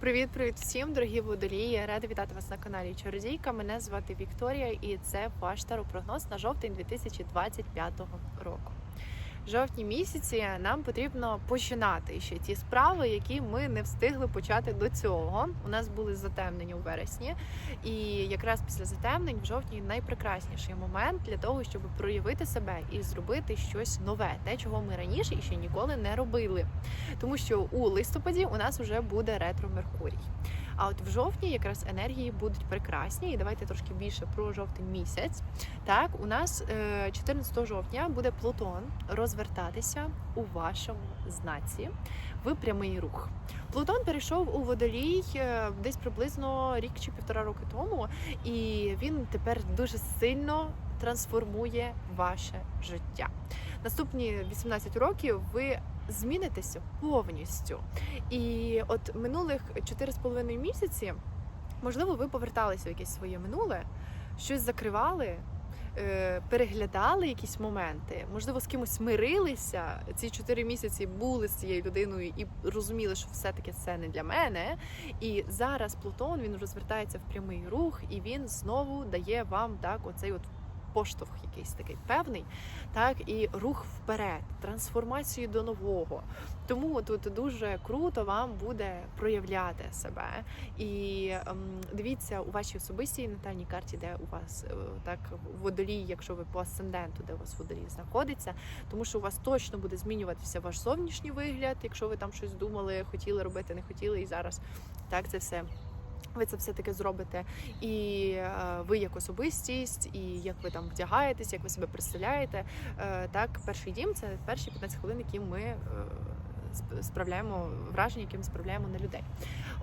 Привіт-привіт всім, дорогі водолії! Я рада вітати вас на каналі Чародійка. Мене звати Вікторія, і це ваш таропрогноз на жовтень 2025 року. Жовтні місяці нам потрібно починати ще ті справи, які ми не встигли почати до цього. У нас були затемнення у вересні, і якраз після затемнень в жовтні найпрекрасніший момент для того, щоб проявити себе і зробити щось нове, те, чого ми раніше ще ніколи не робили. Тому що у листопаді у нас вже буде ретро Меркурій. А от в жовтні якраз енергії будуть прекрасні. І давайте трошки більше про жовтень місяць. Так, у нас е, 14 жовтня буде Плутон розвертатися у вашому знаці в прямий рух. Плутон перейшов у водолій е, десь приблизно рік чи півтора роки тому, і він тепер дуже сильно трансформує ваше життя. Наступні 18 років ви змінитеся повністю. І от минулих 4,5 місяці, можливо, ви поверталися в якесь своє минуле, щось закривали. е, Переглядали якісь моменти, можливо, з кимось мирилися. Ці чотири місяці були з цією людиною і розуміли, що все-таки це не для мене. І зараз Плутон він розвертається в прямий рух, і він знову дає вам так оцей от поштовх, якийсь такий певний, так і рух вперед, трансформацію до нового. Тому тут дуже круто вам буде проявляти себе. І ем, дивіться у вашій особистій натальній карті, де у вас е, так водолій, якщо ви по асценденту, де у вас водолій знаходиться, тому що у вас точно буде змінюватися ваш зовнішній вигляд, якщо ви там щось думали, хотіли робити, не хотіли, і зараз так це все. Ви це все таки зробите, і е, ви як особистість, і як ви там вдягаєтесь, як ви себе представляєте. Е, так, перший дім це перші 15 хвилин, які ми е, справляємо враження, які ми справляємо на людей.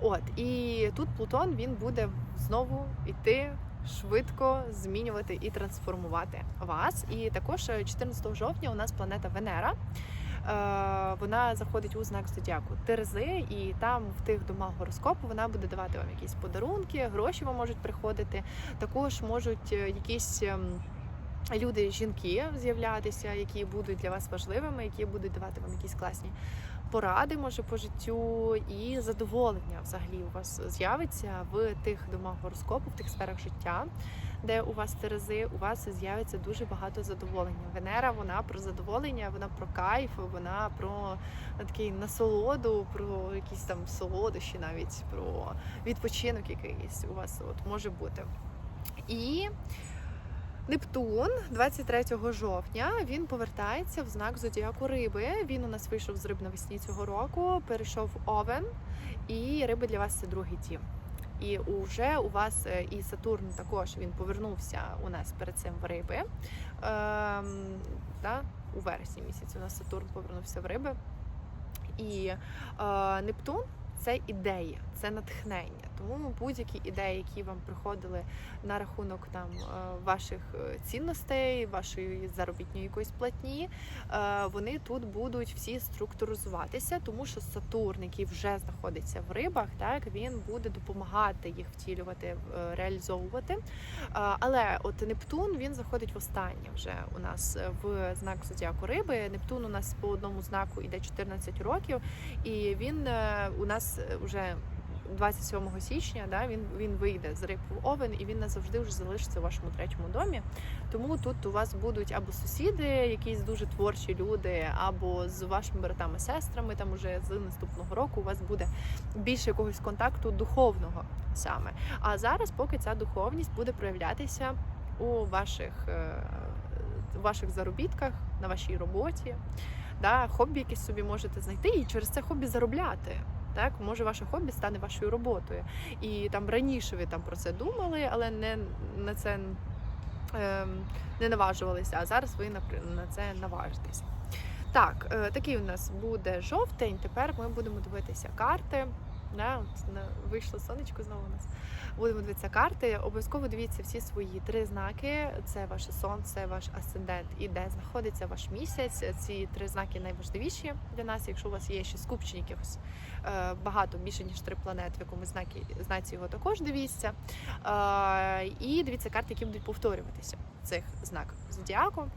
От і тут Плутон він буде знову йти. Швидко змінювати і трансформувати вас. І також е, 14 жовтня у нас планета Венера. Е, Вона заходить у знак зодіаку Терзи, і там в тих домах гороскопу вона буде давати вам якісь подарунки, гроші вам можуть приходити. Також можуть е, якісь. ем, Люди, жінки з'являтися, які будуть для вас важливими, які будуть давати вам якісь класні поради, може по життю, і задоволення взагалі у вас з'явиться в тих домах гороскопу, в тих сферах життя, де у вас терези, у вас з'явиться дуже багато задоволення. Венера вона про задоволення, вона про кайф, вона про такий насолоду, про якісь там солодощі, навіть про відпочинок якийсь у вас от може бути. І Нептун 23 жовтня він повертається в знак зодіаку риби. Він у нас вийшов з риб навесні цього року, перейшов овен, і риби для вас це другий дім. І вже у вас е, і Сатурн також він повернувся у нас перед цим в риби. Ем, та, у вересні місяці у нас Сатурн повернувся в риби. І е, Нептун це ідея, це натхнення. Тому будь-які ідеї, які вам приходили на рахунок там е, ваших е, цінностей, вашої заробітної якоїсь платні, е, вони тут будуть всі структуризуватися, тому що Сатурн, який вже знаходиться в рибах, так він буде допомагати їх втілювати, реалізовувати. Але от Нептун він заходить в останнє вже у нас в знак зодіаку риби. Нептун у нас по одному знаку іде 14 років, і він у нас вже 27 січня, да, він, він вийде з в овен і він назавжди вже залишиться у вашому третьому домі. Тому тут у вас будуть або сусіди, якісь дуже творчі люди, або з вашими братами, сестрами. Там уже з наступного року у вас буде більше якогось контакту духовного саме. А зараз, поки ця духовність буде проявлятися у ваших, е, ваших заробітках, на вашій роботі, да, хобі якесь собі можете знайти і через це хобі заробляти. Так, може, ваше хобі стане вашою роботою. І там раніше ви там про це думали, але не на це ем, не наважувалися. А зараз ви на, це наважитеся. Так, е, такий у нас буде жовтень. Тепер ми будемо дивитися карти. Да, вийшло сонечко знову у нас. Будемо дивитися карти. Обов'язково дивіться всі свої три знаки: це ваше сонце, ваш асцендент і де знаходиться ваш місяць. Ці три знаки найважливіші для нас. Якщо у вас є ще скупчення якихось е, багато більше ніж три планети, в якому знакі знаці його також дивіться. Е, і дивіться карти, які будуть повторюватися в цих знаках зодіаку.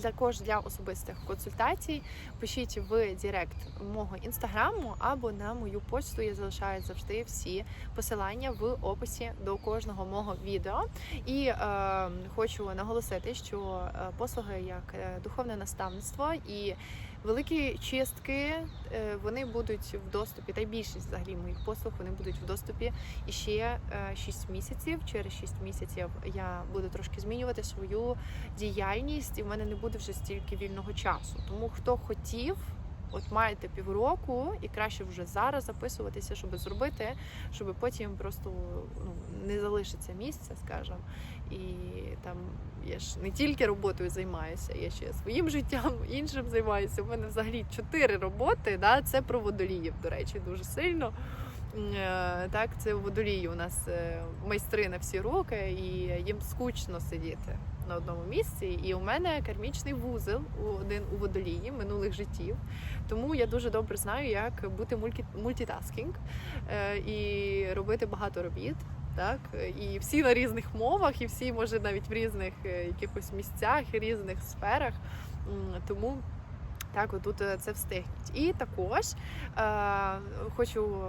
Також для особистих консультацій пишіть в Директ мого інстаграму або на мою почту. Я залишаю завжди всі посилання в описі до кожного мого відео. І е, хочу наголосити, що е, послуги як е, духовне наставництво і великі чистки е, вони будуть в доступі, та й більшість взагалі моїх послуг вони будуть в доступі і ще 6 місяців. Через 6 місяців я буду трошки змінювати свою діяльність, і в мене не буде вже стільки вільного часу. Тому хто хотів. От маєте півроку, і краще вже зараз записуватися, щоб зробити, щоб потім просто ну не залишиться місця, скажімо. І там я ж не тільки роботою займаюся, я ще своїм життям іншим займаюся. У мене взагалі чотири роботи. Да? Це про водоліїв, до речі, дуже сильно. Е, Так, це водолії у нас е, майстри на всі роки, і їм скучно сидіти на одному місці. І у мене кармічний вузол у один у водолії минулих життів. Тому я дуже добре знаю, як бути мульті, мультитаскінг е, і робити багато робіт. Так, і всі на різних мовах, і всі, може, навіть в різних е, якихось місцях, різних сферах. Тому так, отут е, це встигнуть. І також е, хочу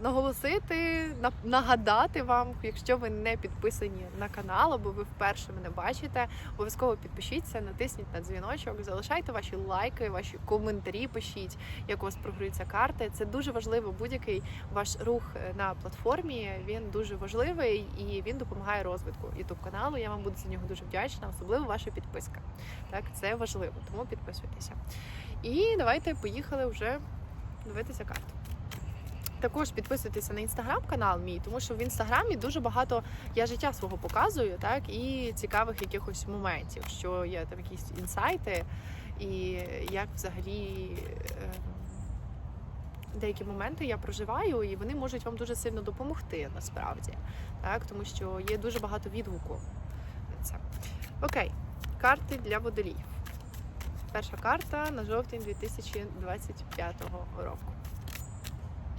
наголосити, нагадати вам, якщо ви не підписані на канал, або ви вперше мене бачите, обов'язково підпишіться, натисніть на дзвіночок, залишайте ваші лайки, ваші коментарі, пишіть, як у вас програються карти. Це дуже важливо. Будь-який ваш рух е, на платформі він дуже важливий і він допомагає розвитку youtube каналу. Я вам буду за нього дуже вдячна, особливо ваша підписка. Так, це важливо, тому підписуйтеся. І давайте поїхали вже дивитися карту. Також підписуйтеся на інстаграм-канал мій, тому що в інстаграмі дуже багато я життя свого показую, так і цікавих якихось моментів, що є там якісь інсайти, і як взагалі е, деякі моменти я проживаю, і вони можуть вам дуже сильно допомогти насправді, так тому що є дуже багато відгуку на це. Окей, карти для водоліїв. Перша карта на жовтень 2025 року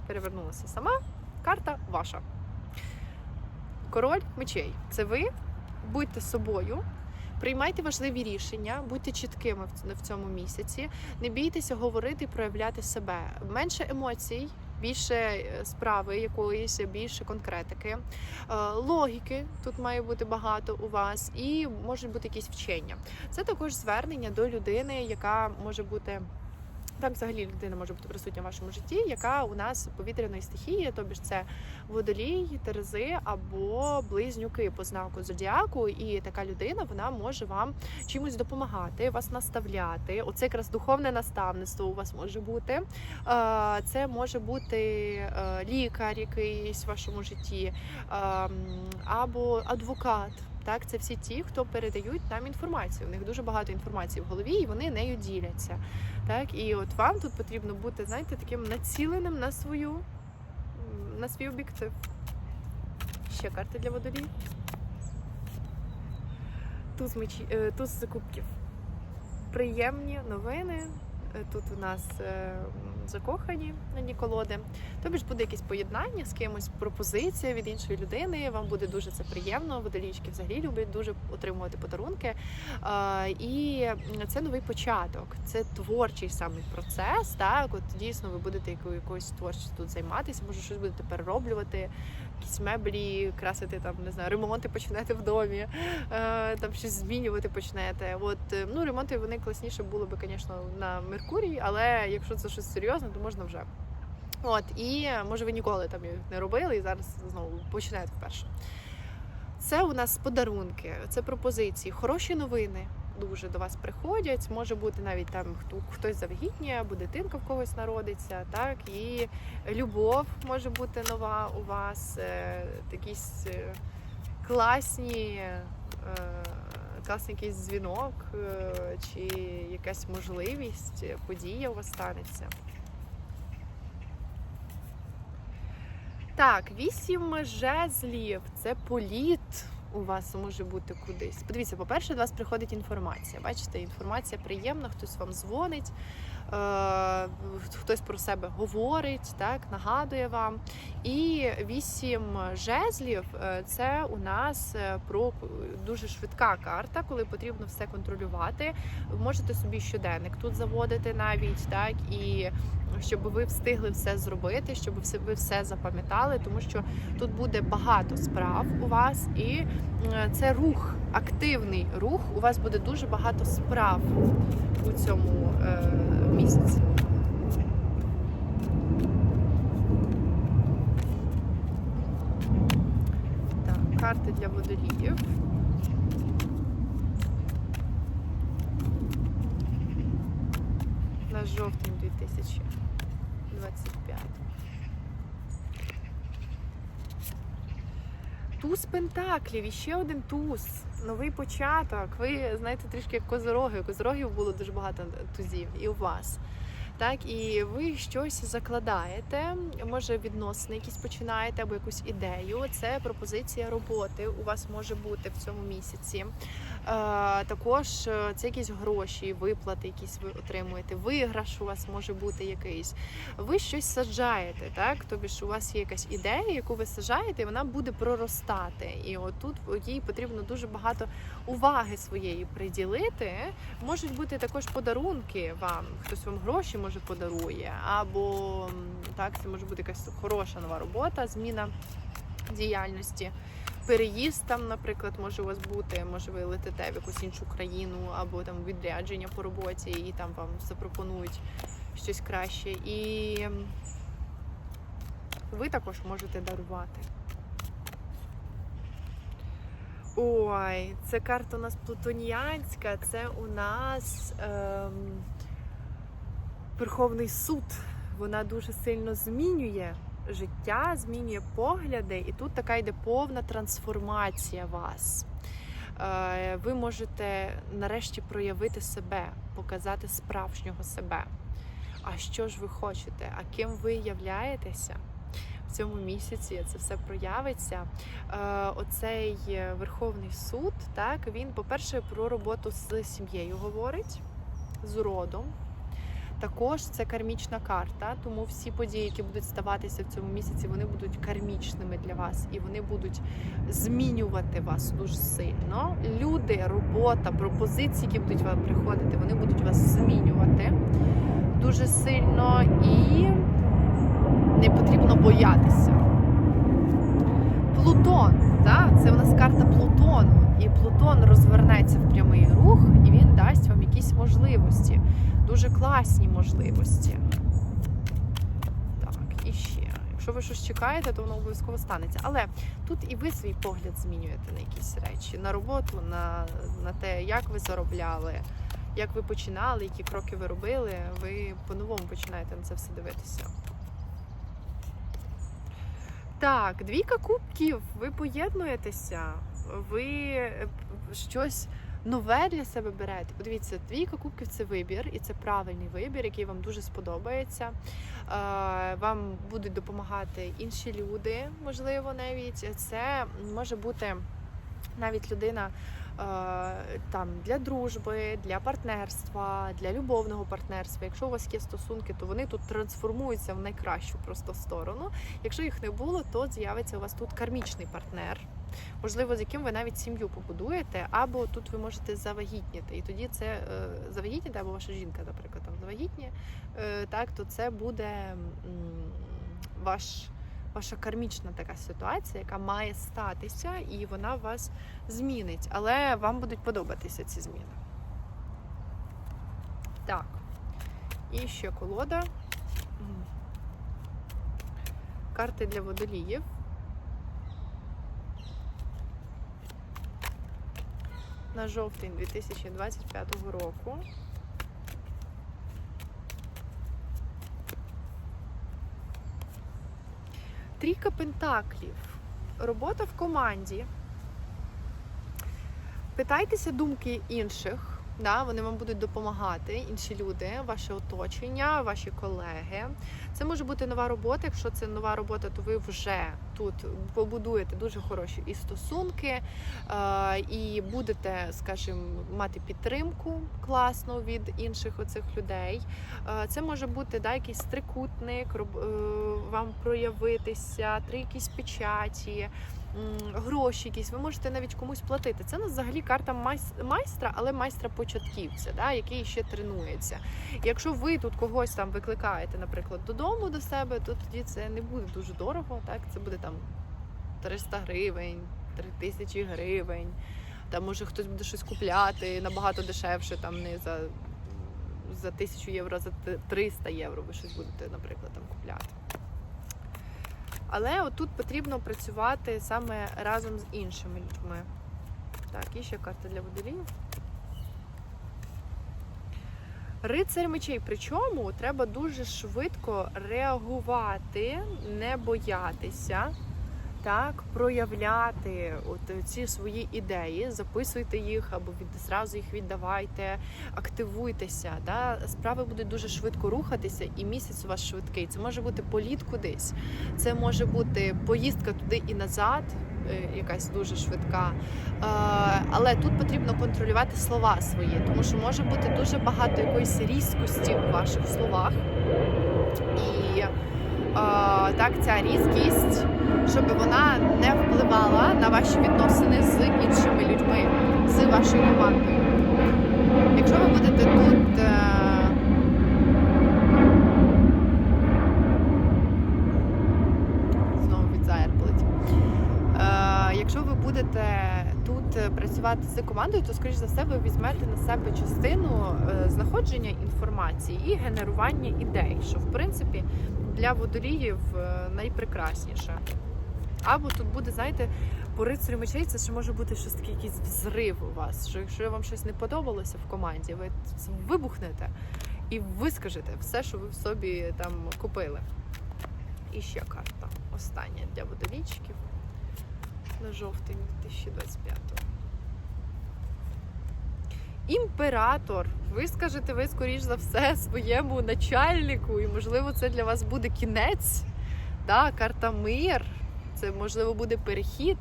перевернулася сама. Карта ваша. Король мечей. Це ви. Будьте собою. Приймайте важливі рішення, будьте чіткими в цьому місяці. Не бійтеся говорити і проявляти себе. Менше емоцій, більше е, справи якоїсь, більше конкретики. Е, Логіки тут має бути багато у вас, і можуть бути якісь вчення. Це також звернення до людини, яка може бути. Так, взагалі людина може бути присутня в вашому житті, яка у нас повітряної стихії, тобі ж це водолій, терези або близнюки по знаку зодіаку. І така людина вона може вам чимось допомагати, вас наставляти. Оце якраз духовне наставництво у вас може бути. Це може бути е, лікар якийсь в вашому житті, ем, або адвокат. Так, це всі ті, хто передають нам інформацію. У них дуже багато інформації в голові, і вони нею діляться. Так, і от вам тут потрібно бути, знаєте, таким націленим на свою на свій об'єктив. Ще карти для водолій. Туз мечі, е, туз кубків. Приємні новини. Е, Тут у нас е, закохані на Ніколоди. Тобі ж буде якесь поєднання з кимось, пропозиція від іншої людини. Вам буде дуже це приємно. Водолічки взагалі люблять дуже отримувати подарунки. І це новий початок, це творчий саме процес. Так, от дійсно ви будете яко- якоюсь творчістю тут займатися, може щось будете перероблювати, якісь меблі, красити там, не знаю, ремонти почнете в домі, е, там щось змінювати почнете. От е, ну ремонти вони класніше було би, звісно, на Меркурії, але якщо це щось серйозне, то можна вже. От, і може ви ніколи там їх не робили, і зараз знову починаєте вперше. Це у нас подарунки, це пропозиції, хороші новини дуже до вас приходять. Може бути навіть там хто хтось завагітніє, або дитинка в когось народиться, так і любов може бути нова у вас, е, якісь е, класні. е, Класний якийсь дзвінок чи якась можливість, подія у вас станеться. Так, вісім жезлів це політ у вас може бути кудись. Подивіться, по-перше, до вас приходить інформація. Бачите, інформація приємна, хтось вам дзвонить, хтось про себе говорить, так, нагадує вам. І вісім жезлів е, це у нас е, про дуже швидка карта, коли потрібно все контролювати. Можете собі щоденник тут заводити навіть так і. Щоб ви встигли все зробити, щоб ви все запам'ятали, тому що тут буде багато справ у вас, і е, це рух, активний рух. У вас буде дуже багато справ у цьому е, місяці. Так, карти для водоліїв. На жовтень 2025. Туз Пентаклів, і ще один туз. Новий початок. Ви знаєте трішки як козороги. Козорогів було дуже багато тузів, і у вас. Так, і ви щось закладаєте, може відносини якісь починаєте або якусь ідею. Це пропозиція роботи у вас може бути в цьому місяці. Е, також е, це якісь гроші, виплати, якісь ви отримуєте. Виграш у вас може бути якийсь. Ви щось саджаєте, так? Тобі ж у вас є якась ідея, яку ви саджаєте, і вона буде проростати. І отут їй потрібно дуже багато уваги своєї приділити. Можуть бути також подарунки вам. Хтось вам гроші може подарує, або так, це може бути якась хороша нова робота, зміна діяльності. Переїзд там, наприклад, може у вас бути, може ви летите в якусь іншу країну, або там відрядження по роботі, і там вам запропонують щось краще. І ви також можете дарувати. Ой, це карта у нас плутоніанська, це у нас ем, Верховний суд. Вона дуже сильно змінює життя, змінює погляди, і тут така йде повна трансформація вас. Е, ви можете нарешті проявити себе, показати справжнього себе. А що ж ви хочете? А ким ви являєтеся? В цьому місяці це все проявиться. Е, Оцей Верховний суд, так він, по-перше, про роботу з сім'єю говорить, з родом. Також це кармічна карта, тому всі події, які будуть ставатися в цьому місяці, вони будуть кармічними для вас і вони будуть змінювати вас дуже сильно. Люди, робота, пропозиції, які будуть вам приходити, вони будуть вас змінювати дуже сильно і не потрібно боятися. Плутон, так, це у нас карта Плутону. І Плутон розвернеться в прямий рух, і він дасть вам якісь можливості, дуже класні можливості. Так, і ще. Якщо ви щось чекаєте, то воно обов'язково станеться. Але тут і ви свій погляд змінюєте на якісь речі, на роботу, на, на те, як ви заробляли, як ви починали, які кроки ви робили. Ви по-новому починаєте на це все дивитися. Так, двійка кубків, ви поєднуєтеся, ви е, щось нове для себе берете. Подивіться, двійка кубків це вибір, і це правильний вибір, який вам дуже сподобається. Е, Вам будуть допомагати інші люди, можливо, навіть це може бути навіть людина. Е, Там для дружби, для партнерства, для любовного партнерства. Якщо у вас є стосунки, то вони тут трансформуються в найкращу просто сторону. Якщо їх не було, то з'явиться у вас тут кармічний партнер, можливо, з яким ви навіть сім'ю побудуєте, або тут ви можете завагітніти. І тоді це е, завагітніти, або ваша жінка, наприклад, там завагітніє, е, так, то це буде ваш. Ваша кармічна така ситуація, яка має статися, і вона вас змінить, але вам будуть подобатися ці зміни. Так, і ще колода. Карти для водоліїв. На жовтень 2025 року. Трійка пентаклів. Робота в команді. Питайтеся думки інших, да, вони вам будуть допомагати, інші люди, ваше оточення, ваші колеги. Це може бути нова робота. Якщо це нова робота, то ви вже тут побудуєте дуже хороші і стосунки, е, і будете, скажімо, мати підтримку класну від інших оцих людей. Е, Це може бути да, якийсь трикутник, е, вам проявитися, три якісь печаті. Гроші якісь, ви можете навіть комусь платити. Це взагалі карта майстра, але майстра початківця, да, який ще тренується. Якщо ви тут когось там викликаєте, наприклад, додому до себе, то тоді це не буде дуже дорого. Так, це буде там 300 гривень, 3000 гривень. Там може хтось буде щось купляти набагато дешевше, там не за, за 1000 євро, а за 300 євро ви щось будете, наприклад, там купляти. Але отут потрібно працювати саме разом з іншими людьми. Так, і ще карта для водоліїв. Рицарь мечей. Причому треба дуже швидко реагувати, не боятися, так, проявляти от ці свої ідеї, записуйте їх або від, зразу їх віддавайте, активуйтеся. Да? Справи будуть дуже швидко рухатися, і місяць у вас швидкий. Це може бути політ кудись, це може бути поїздка туди і назад, якась дуже швидка. Е, Але тут потрібно контролювати слова свої, тому що може бути дуже багато якоїсь різкості у ваших словах. І е, так, ця різкість, щоб вона не впливала на ваші відносини з іншими людьми, з вашою командою. Якщо ви будете тут. е, Знову від Заєр полетів. Е, якщо ви будете тут е, працювати з командою, то скоріш за все ви візьмете на себе частину е, знаходження інформації і генерування ідей, що в принципі для водоліїв е, найпрекрасніше. Або тут буде, знаєте, по рицарю мечей це ще може бути щось таке, якийсь взрив у вас. Що якщо вам щось не подобалося в команді, ви вибухнете і вискажете все, що ви в собі там купили. І ще карта. Остання для водолічків на жовтень 2025. Імператор. Ви скажете ви, скоріш за все, своєму начальнику, і можливо, це для вас буде кінець. Да, карта мир. Це можливо буде перехід.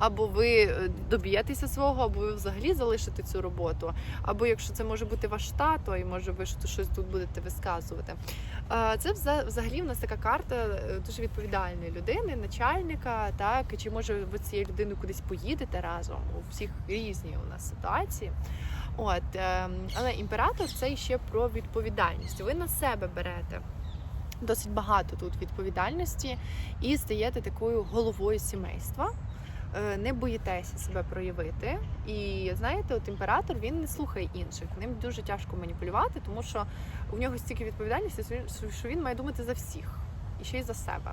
Або ви е, доб'єтеся свого, або ви взагалі залишите цю роботу. Або якщо це може бути ваш тато, і може ви що- щось тут будете висказувати. Це вза- взагалі в нас така карта е, дуже відповідальної людини, начальника. Так чи може ви цією людиною кудись поїдете разом? У всіх різні у нас ситуації. От ем, але імператор це ще про відповідальність. Ви на себе берете. Досить багато тут відповідальності і стаєте такою головою сімейства. Е, Не боїтеся себе проявити. І знаєте, от імператор він не слухає інших. Ним дуже тяжко маніпулювати, тому що у нього стільки відповідальності, що він має думати за всіх і ще й за себе.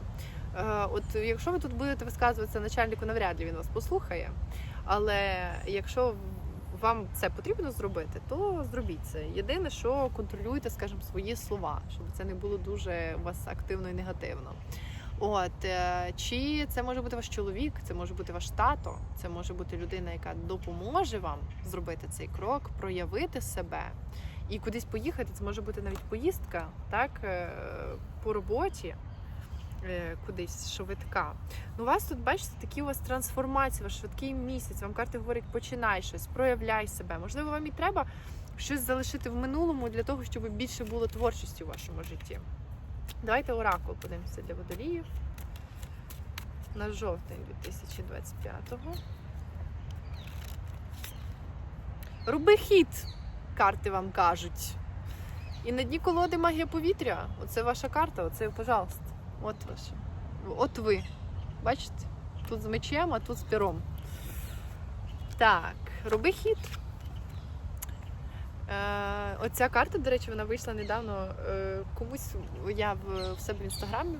Е, От якщо ви тут будете висказуватися начальнику, навряд ли він вас послухає. Але якщо вам це потрібно зробити, то зробіть це. Єдине, що контролюйте, скажімо, свої слова, щоб це не було дуже у вас активно і негативно. От е, чи це може бути ваш чоловік, це може бути ваш тато, це може бути людина, яка допоможе вам зробити цей крок, проявити себе і кудись поїхати. Це може бути навіть поїздка, так е, по роботі. е, Кудись швидка. Ну, вас тут, бачите, такі у вас трансформації, ваш швидкий місяць. Вам карти говорять, починай щось, проявляй себе. Можливо, вам і треба щось залишити в минулому для того, щоб більше було творчості у вашому житті. Давайте оракул подивимося для водоліїв на жовтень 2025-го. Роби хід, карти вам кажуть. І на дні колоди магія повітря. Оце ваша карта, оце, пожалуйста. От ваша. От ви. Бачите? Тут з мечем, а тут з пером. Так, роби хід. Е, оця карта, до речі, вона вийшла недавно. Е, комусь я в, себе в інстаграмі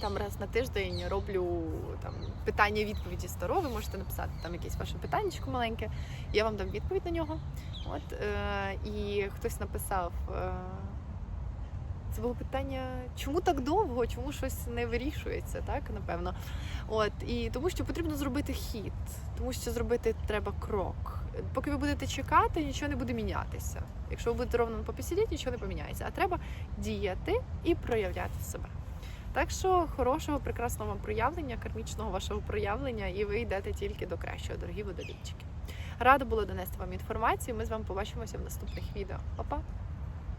там раз на тиждень роблю там питання-відповіді старо. Ви можете написати там якесь ваше питаннячко маленьке. Я вам дам відповідь на нього. От е, і хтось написав. Це було питання, чому так довго, чому щось не вирішується, так напевно. От і тому, що потрібно зробити хід, тому що зробити треба крок. Поки ви будете чекати, нічого не буде мінятися. Якщо ви будете ровно посидіти, нічого не поміняється. А треба діяти і проявляти себе. Так що хорошого, прекрасного вам проявлення, кармічного вашого проявлення, і ви йдете тільки до кращого, дорогі водолітчики. Рада була донести вам інформацію. Ми з вами побачимося в наступних відео. Па-па!